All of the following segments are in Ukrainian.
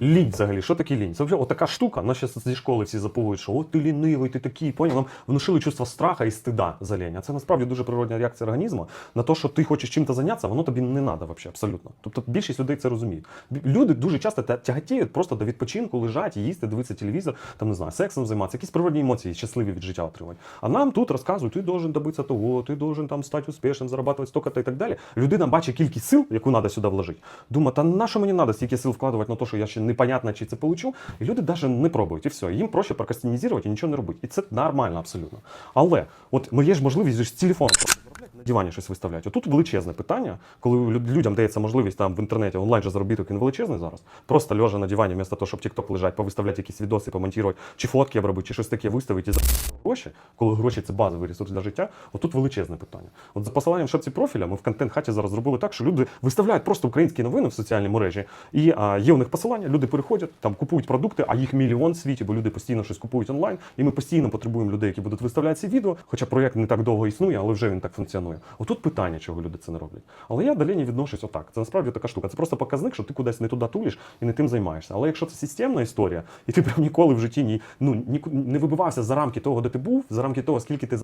Лінь взагалі, що таке лінь? Це вже отака штука, нас зараз зі школи всі заповують, що от ти лінивий, ти такий, поняв? Нам внушили чувство страха і стида за лінь. А це насправді дуже природня реакція організму на те, що ти хочеш чим-то зайнятися, воно тобі не треба взагалі, абсолютно. Тобто більшість людей це розуміють. Люди дуже часто тя- тяготіють просто до відпочинку, лежать, їсти, дивитися телевізор, там не знаю, сексом займатися, якісь природні емоції, щасливі від життя отримують. А нам тут розказують, ти должен добитися того, ти должен там стати успішним, зарабатувати столько-то і так далі. Людина бачить кількість сил, яку треба сюди вложити. Думає, та на що мені треба стільки сил вкладувати на те, що я ще непонятно, чи це получу. І люди навіть не пробують, і все. Їм проще прокрастинізувати і нічого не робити. І це нормально абсолютно. Але от ну, ж можливість з телефону дивані щось виставляти. Отут величезне питання, коли людям дається можливість там в інтернеті онлайн же заробіток він величезний зараз. Просто лежа на дивані, вместо того, щоб TikTok лежать, повиставляти якісь відоси, помонтувати, чи фотки обробити, чи щось таке виставити і за гроші, коли гроші це базовий ресурс для життя. Отут величезне питання. От за посиланням в шапці профіля ми в контент хаті зараз зробили так, що люди виставляють просто українські новини в соціальній мережі, і а, є у них посилання, люди переходять, там купують продукти, а їх мільйон в світі, бо люди постійно щось купують онлайн. І ми постійно потребуємо людей, які будуть виставляти ці відео. Хоча проєкт не так довго існує, але вже він так функціонує. Отут питання, чого люди це не роблять. Але я далі не відношусь отак. Це насправді така штука. Це просто показник, що ти кудись не туди туліш і не тим займаєшся. Але якщо це системна історія, і ти прям ніколи в житті ні, ну, ніку- не вибивався за рамки того, де ти був, за рамки того, скільки ти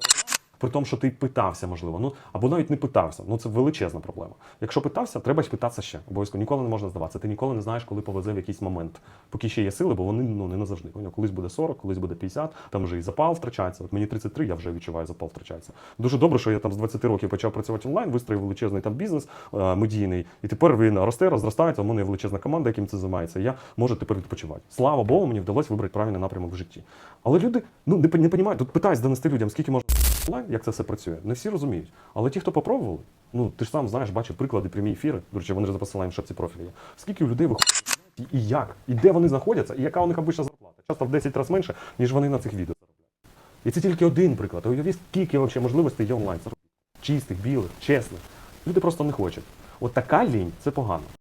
при тому, що ти питався, можливо, ну або навіть не питався. Ну це величезна проблема. Якщо питався, треба питатися ще. Обов'язково ніколи не можна здаватися. Ти ніколи не знаєш, коли повезе в якийсь момент, поки ще є сили, бо вони ну не назавжди. Колись буде 40, колись буде 50, там вже і запал втрачається. От мені 33, я вже відчуваю, запал втрачається. Дуже добре, що я там з 20 років почав працювати онлайн, вистроїв величезний там бізнес е, медійний, і тепер він росте, розростається. У мене є величезна команда, яким це займається. Я можу тепер відпочивати. Слава Богу, мені вдалося вибрати правильний напрямок в житті. Але люди ну не, не розуміють, тут питаюсь донести людям, скільки можна як це все працює. Не всі розуміють. Але ті, хто попробували, ну ти ж сам знаєш, бачив приклади, прямі ефіри. До речі, вони ж за посиланням в профілі є. Скільки у людей виходить і, як, і де вони знаходяться, і яка у них обична зарплата. Часто в 10 разів менше, ніж вони на цих відео заробляють. І це тільки один приклад. Уявіть, скільки взагалі можливостей є онлайн. Чистих, білих, чесних. Люди просто не хочуть. От така лінь це погано.